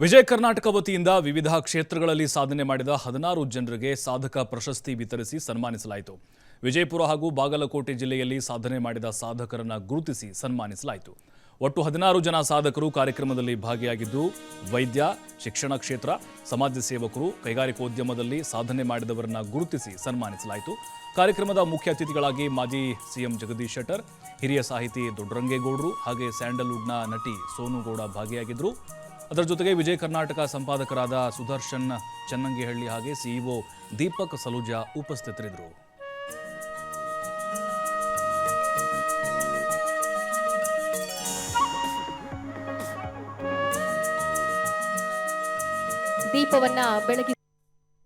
ವಿಜಯ ಕರ್ನಾಟಕ ವತಿಯಿಂದ ವಿವಿಧ ಕ್ಷೇತ್ರಗಳಲ್ಲಿ ಸಾಧನೆ ಮಾಡಿದ ಹದಿನಾರು ಜನರಿಗೆ ಸಾಧಕ ಪ್ರಶಸ್ತಿ ವಿತರಿಸಿ ಸನ್ಮಾನಿಸಲಾಯಿತು. ವಿಜಯಪುರ ಹಾಗೂ ಬಾಗಲಕೋಟೆ ಜಿಲ್ಲೆಯಲ್ಲಿ ಸಾಧನೆ ಮಾಡಿದ ಸಾಧಕರನ್ನ ಗುರುತಿಸಿ ಸನ್ಮಾನಿಸಲಾಯಿತು. ಒಟ್ಟು ಹದಿನಾರು ಜನ ಸಾಧಕರು ಕಾರ್ಯಕ್ರಮದಲ್ಲಿ ಭಾಗಿಯಾಗಿದ್ದು, ವೈದ್ಯ, ಶಿಕ್ಷಣ ಕ್ಷೇತ್ರ, ಸಮಾಜ ಸೇವಕರು, ಕೈಗಾರಿಕೋದ್ಯಮದಲ್ಲಿ ಸಾಧನೆ ಮಾಡಿದವರನ್ನ ಗುರುತಿಸಿ ಸನ್ಮಾನಿಸಲಾಯಿತು. ಕಾರ್ಯಕ್ರಮದ ಮುಖ್ಯ ಅತಿಥಿಗಳಾಗಿ ಮಾಜಿ ಸಿಎಂ ಜಗದೀಶ್ ಶೆಟ್ಟರ್, ಹಿರಿಯ ಸಾಹಿತಿ ದೊಡ್ಡರಂಗೇಗೌಡರು, ಹಾಗೆ ಸ್ಯಾಂಡಲ್ವುಡ್ನ ನಟಿ ಸೋನುಗೌಡ ಭಾಗಿಯಾಗಿದ್ದರು. ಅದರ ಜೊತೆಗೆ ವಿಜಯ ಕರ್ನಾಟಕ ಸಂಪಾದಕರಾದ ಸುದರ್ಶನ್ ಚನ್ನಂಗಿಹಳ್ಳಿ ಹಾಗೆ ಸಿಇಒ ದೀಪಕ್ ಸಲೂಜಾ ಉಪಸ್ಥಿತರಿದ್ದರು. ದೀಪವನ್ನ ಬೆಳಗಿ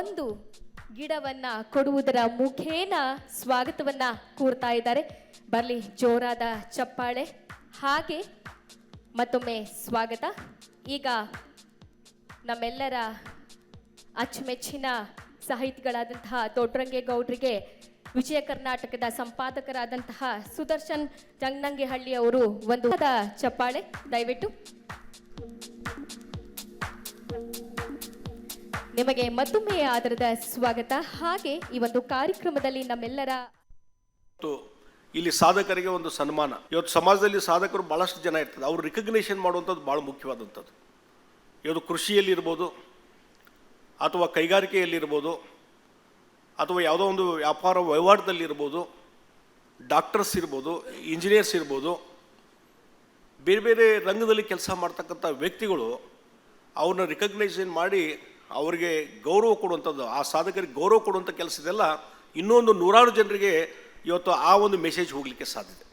ಒಂದು ಗಿಡವನ್ನ ಕೊಡುವುದರ ಮುಖೇನ ಸ್ವಾಗತವನ್ನ ಕೂರ್ತಾ ಇದ್ದಾರೆ. ಬರ್ಲಿ, ಜೋರಾದ ಚಪ್ಪಾಳೆ. ಹಾಗೆ ಮತ್ತೊಮ್ಮೆ ಸ್ವಾಗತ. ಈಗ ನಮ್ಮೆಲ್ಲರ ಅಚ್ಚುಮೆಚ್ಚಿನ ಸಾಹಿತಿಗಳಾದಂತಹ ದೊಡ್ಡರಂಗೇಗೌಡರಿಗೆ ವಿಜಯ ಕರ್ನಾಟಕದ ಸಂಪಾದಕರಾದಂತಹ ಸುದರ್ಶನ್ ಚಂಗನಂಗಿಹಳ್ಳಿ ಅವರು ಒಂದು ಚಪ್ಪಾಳೆ. ದಯವಿಟ್ಟು. ನಿಮಗೆ ಮತ್ತೊಮ್ಮೆ ಆದರದ ಸ್ವಾಗತ. ಹಾಗೆ ಈ ಒಂದು ಕಾರ್ಯಕ್ರಮದಲ್ಲಿ ನಮ್ಮೆಲ್ಲರ ಇಲ್ಲಿ ಸಾಧಕರಿಗೆ ಒಂದು ಸನ್ಮಾನ. ಇವತ್ತು ಸಮಾಜದಲ್ಲಿ ಸಾಧಕರು ಭಾಳಷ್ಟು ಜನ ಇರ್ತದೆ ಅವ್ರು ರಿಕಗ್ನೇಷನ್ ಮಾಡುವಂಥದ್ದು ಭಾಳ ಮುಖ್ಯವಾದಂಥದ್ದು. ಇವತ್ತು ಕೃಷಿಯಲ್ಲಿರ್ಬೋದು ಅಥವಾ ಕೈಗಾರಿಕೆಯಲ್ಲಿರ್ಬೋದು ಅಥವಾ ಯಾವುದೋ ಒಂದು ವ್ಯಾಪಾರ ವಹಿವಾಟದಲ್ಲಿರ್ಬೋದು ಡಾಕ್ಟರ್ಸ್ ಇರ್ಬೋದು ಇಂಜಿನಿಯರ್ಸ್ ಇರ್ಬೋದು, ಬೇರೆ ಬೇರೆ ರಂಗದಲ್ಲಿ ಕೆಲಸ ಮಾಡ್ತಕ್ಕಂಥ ವ್ಯಕ್ತಿಗಳು ಅವ್ರನ್ನ ರಿಕಗ್ನೈಸೇಷನ್ ಮಾಡಿ ಅವರಿಗೆ ಗೌರವ ಕೊಡುವಂಥದ್ದು, ಆ ಸಾಧಕರಿಗೆ ಗೌರವ ಕೊಡುವಂಥ ಕೆಲಸದೆಲ್ಲ ಇನ್ನೊಂದು ನೂರಾರು ಜನರಿಗೆ ಇವತ್ತು ಆ ಒಂದು ಮೆಸೇಜ್ ಹೋಗಲಿಕ್ಕೆ ಸಾಧ್ಯತೆ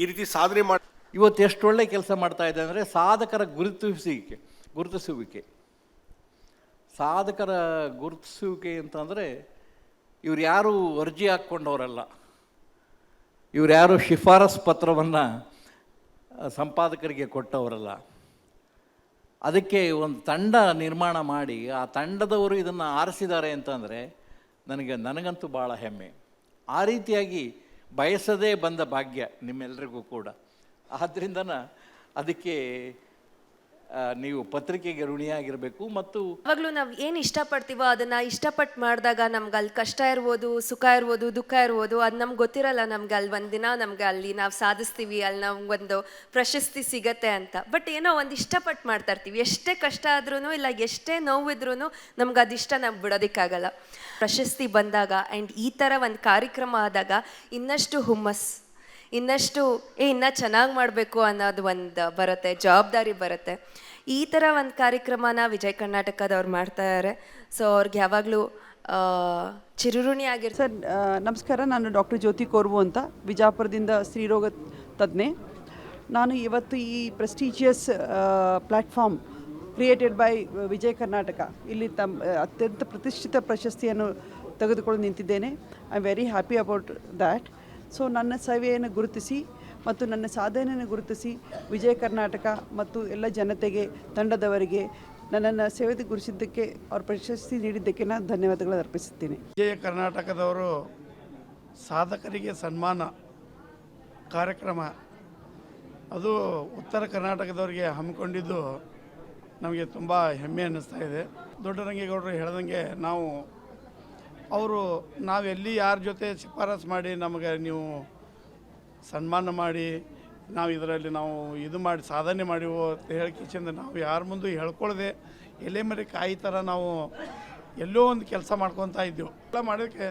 ಈ ರೀತಿ ಸಾಧನೆ ಮಾಡಿ ಇವತ್ತು ಎಷ್ಟು ಒಳ್ಳೆ ಕೆಲಸ ಮಾಡ್ತಾ ಇದೆ ಅಂದರೆ ಸಾಧಕರ ಗುರುತಿಸುವಿಕೆ ಗುರುತಿಸುವಿಕೆ. ಸಾಧಕರ ಗುರುತಿಸುವಿಕೆ ಅಂತಂದರೆ ಇವ್ರು ಯಾರು ಅರ್ಜಿ ಹಾಕ್ಕೊಂಡವರಲ್ಲ. ಇವ್ರು ಯಾರು ಶಿಫಾರಸ್ ಪತ್ರವನ್ನು ಸಂಪಾದಕರಿಗೆ ಕೊಟ್ಟವರಲ್ಲ. ಅದಕ್ಕೆ ಒಂದು ತಂಡ ನಿರ್ಮಾಣ ಮಾಡಿ, ಆ ತಂಡದವರು ಇದನ್ನು ಆರಿಸಿದ್ದಾರೆ ಅಂತಂದರೆ ನನಗೆ, ನನಗಂತೂ ಭಾಳ ಹೆಮ್ಮೆ. ಆ ರೀತಿಯಾಗಿ ಬಯಸದೇ ಬಂದ ಭಾಗ್ಯ ನಿಮ್ಮೆಲ್ಲರಿಗೂ ಕೂಡ. ಆದ್ದರಿಂದನ ಅದಕ್ಕೆ ನೀವು ಪತ್ರಿಕೆಗೆ ಋಣಿಯಾಗಿರಬೇಕು ಮತ್ತು ಯಾವಾಗಲೂ ನಾವು ಏನು ಇಷ್ಟಪಡ್ತೀವೋ ಅದನ್ನ ಇಷ್ಟಪಟ್ಟು ಮಾಡಿದಾಗ ನಮ್ಗೆ ಅಲ್ಲಿ ಕಷ್ಟ ಇರ್ಬೋದು, ಸುಖ ಇರ್ಬೋದು, ದುಃಖ ಇರ್ಬೋದು, ಅದು ನಮ್ಗೆ ಗೊತ್ತಿರಲ್ಲ ನಮ್ಗೆ ಅಲ್ಲಿ ಒಂದಿನ ನಮ್ಗೆ ಅಲ್ಲಿ ನಾವು ಸಾಧಿಸ್ತೀವಿ ಅಲ್ಲಿ ನಮ್ಗೊಂದು ಪ್ರಶಸ್ತಿ ಸಿಗತ್ತೆ ಅಂತ. ಬಟ್ ಏನೋ ಒಂದು ಇಷ್ಟಪಟ್ಟು ಮಾಡ್ತಾ ಇರ್ತೀವಿ. ಎಷ್ಟೇ ಕಷ್ಟ ಆದ್ರೂ ಇಲ್ಲ, ಎಷ್ಟೇ ನೋವಿದ್ರೂ ನಮ್ಗೆ ಅದಿಷ್ಟ ನಾವು ಬಿಡೋದಕ್ಕಾಗಲ್ಲ. ಪ್ರಶಸ್ತಿ ಬಂದಾಗ ಆ್ಯಂಡ್ ಈ ಥರ ಒಂದು ಕಾರ್ಯಕ್ರಮ ಆದಾಗ ಇನ್ನಷ್ಟು ಹುಮ್ಮಸ್ ಇನ್ನಷ್ಟು, ಏ, ಇನ್ನೂ ಚೆನ್ನಾಗಿ ಮಾಡಬೇಕು ಅನ್ನೋದು ಒಂದು ಬರುತ್ತೆ, ಜವಾಬ್ದಾರಿ ಬರುತ್ತೆ. ಈ ಥರ ಒಂದು ಕಾರ್ಯಕ್ರಮನ ವಿಜಯ್ ಕರ್ನಾಟಕದವ್ರು ಮಾಡ್ತಾ ಇದ್ದಾರೆ ಸೊ, ಅವ್ರಿಗೆ ಯಾವಾಗಲೂ ಚಿರುರುಣಿ ಆಗಿರ್ ಸರ್ ನಮಸ್ಕಾರ, ನಾನು ಡಾಕ್ಟರ್ ಜ್ಯೋತಿ ಕೋರ್ವು ಅಂತ ಬಿಜಾಪುರದಿಂದ ಸ್ತ್ರೀರೋಗ ತಜ್ಞೆ. ನಾನು ಇವತ್ತು ಈ prestigious platform created by Vijay Karnataka, ಇಲ್ಲಿ ತಮ್ಮ ಅತ್ಯಂತ ಪ್ರತಿಷ್ಠಿತ ಪ್ರಶಸ್ತಿಯನ್ನು ತೆಗೆದುಕೊಂಡು ನಿಂತಿದ್ದೇನೆ. I am very happy about that. So ನನ್ನ ಸೇವೆಯನ್ನು ಗುರುತಿಸಿ ಮತ್ತು ನನ್ನ ಸಾಧನೆಯನ್ನು ಗುರುತಿಸಿ ವಿಜಯ ಕರ್ನಾಟಕ ಮತ್ತು ಎಲ್ಲ ಜನತೆಗೆ, ತಂಡದವರಿಗೆ ನನ್ನನ್ನು ಸೇವೆ ಗುರುತಿಸಿದ್ದಕ್ಕೆ ಅವ್ರ ಪ್ರಶಸ್ತಿ ನೀಡಿದ್ದಕ್ಕೆ ನಾನು ಧನ್ಯವಾದಗಳು ಅರ್ಪಿಸುತ್ತೇನೆ. ವಿಜಯ ಕರ್ನಾಟಕದವರು ಸಾಧಕರಿಗೆ ಸನ್ಮಾನ ಕಾರ್ಯಕ್ರಮ. ಅದು ಉತ್ತರ ಕರ್ನಾಟಕದವರಿಗೆ ಹಮ್ಮಿಕೊಂಡಿದ್ದು ನಮಗೆ ತುಂಬ ಹೆಮ್ಮೆ ಅನ್ನಿಸ್ತಾ ಇದೆ. ದೊಡ್ಡರಂಗೇಗೌಡರು ಹೇಳ್ದಂಗೆ ನಾವು ಅವರು ನಾವೆಲ್ಲಿ ಯಾರ ಜೊತೆ ಶಿಫಾರಸು ಮಾಡಿ ನಮಗೆ ನೀವು ಸನ್ಮಾನ ಮಾಡಿ, ನಾವು ಇದರಲ್ಲಿ ನಾವು ಇದು ಮಾಡಿ, ಸಾಧನೆ ಮಾಡಿವು ಅಂತ ಹೇಳಿ ಕಿಚಂದ ನಾವು ಯಾರ ಮುಂದೆ ಹೇಳ್ಕೊಳ್ಳದೆ ಎಲೆ ಮರಿ ಕಾಯಿ ಥರ ನಾವು ಎಲ್ಲೋ ಒಂದು ಕೆಲಸ ಮಾಡ್ಕೊತಾ ಇದ್ದೆವು. ಎಲ್ಲ ಮಾಡೋಕ್ಕೆ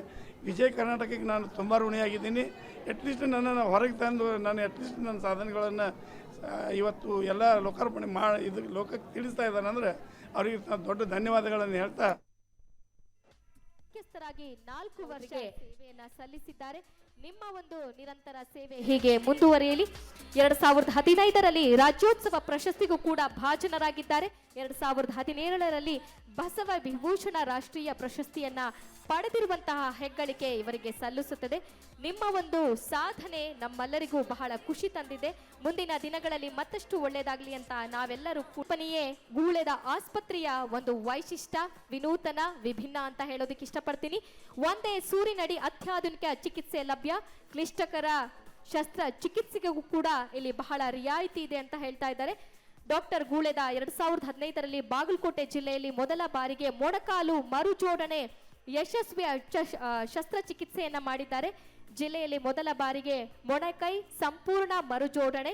ವಿಜಯ ಕರ್ನಾಟಕಕ್ಕೆ ನಾನು ತುಂಬ ಋಣಿಯಾಗಿದ್ದೀನಿ. ಅಟ್ಲೀಸ್ಟ್ ನನ್ನನ್ನು ಹೊರಗೆ ತಂದು ನಾನು ಅಟ್ಲೀಸ್ಟ್ ನನ್ನ ಸಾಧನೆಗಳನ್ನು ಇವತ್ತು ಎಲ್ಲ ಲೋಕಾರ್ಪಣೆ ಮಾಡಿ ಇದು ಲೋಕಕ್ಕೆ ತಿಳಿಸ್ತಾ ಇದ್ದಾನೆ ಅಂದರೆ ಅವರಿಗೆ ದೊಡ್ಡ ಧನ್ಯವಾದಗಳನ್ನು ಹೇಳ್ತಾ ಮುಖ್ಯಸ್ಥರಾಗಿ ನಾಲ್ಕು ವರ್ಷ ಸೇವೆಯನ್ನ ಸಲ್ಲಿಸಿದ್ದಾರೆ. ನಿಮ್ಮ ಒಂದು ನಿರಂತರ ಸೇವೆ ಹೀಗೆ ಮುಂದುವರಿಯಲಿ. ಎರಡ್ ಸಾವಿರದ ಹದಿನೈದರಲ್ಲಿ ರಾಜ್ಯೋತ್ಸವ ಪ್ರಶಸ್ತಿಗೂ ಕೂಡ ಭಾಜನರಾಗಿದ್ದಾರೆ. ಎರಡ್ ಸಾವಿರದ ಹದಿನೇಳರಲ್ಲಿ ಬಸವ ವಿಭೂಷಣ ರಾಷ್ಟ್ರೀಯ ಪ್ರಶಸ್ತಿಯನ್ನ ಪಡೆದಿರುವಂತಹ ಹೆಗ್ಗಳಿಕೆ ಇವರಿಗೆ ಸಲ್ಲಿಸುತ್ತದೆ. ನಿಮ್ಮ ಒಂದು ಸಾಧನೆ ನಮ್ಮೆಲ್ಲರಿಗೂ ಬಹಳ ಖುಷಿ ತಂದಿದೆ. ಮುಂದಿನ ದಿನಗಳಲ್ಲಿ ಮತ್ತಷ್ಟು ಒಳ್ಳೆಯದಾಗಲಿ ಅಂತ ನಾವೆಲ್ಲರೂ ಕುಪನಿಯೇ ಗೂಳೆದ ಆಸ್ಪತ್ರೆಯ ಒಂದು ವೈಶಿಷ್ಟ್ಯ ವಿನೂತನ ವಿಭಿನ್ನ ಅಂತ ಹೇಳೋದಕ್ಕೆ ಇಷ್ಟಪಡ್ತೀನಿ. ಒಂದೇ ಸೂರಿನಡಿ ಅತ್ಯಾಧುನಿಕ ಚಿಕಿತ್ಸೆ ಲಭ್ಯ. ಕ್ಲಿಷ್ಟಕರ ಶಸ್ತ್ರ ಚಿಕಿತ್ಸೆಗೂ ಕೂಡ ಇಲ್ಲಿ ಬಹಳ ರಿಯಾಯಿತಿ ಇದೆ ಅಂತ ಹೇಳ್ತಾ ಇದ್ದಾರೆ. ಡಾಕ್ಟರ್ ಗೂಳೆದ ಎರಡ್ ಸಾವಿರದ ಹದಿನೈದರಲ್ಲಿ ಬಾಗಲಕೋಟೆ ಜಿಲ್ಲೆಯಲ್ಲಿ ಮೊದಲ ಬಾರಿಗೆ ಮೊಣಕಾಲು ಮರುಜೋಡಣೆ ಯಶಸ್ವಿ ಶಸ್ತ್ರಚಿಕಿತ್ಸೆಯನ್ನ ಮಾಡಿದ್ದಾರೆ. ಜಿಲ್ಲೆಯಲ್ಲಿ ಮೊದಲ ಬಾರಿಗೆ ಮೊಣಕೈ ಸಂಪೂರ್ಣ ಮರುಜೋಡಣೆ.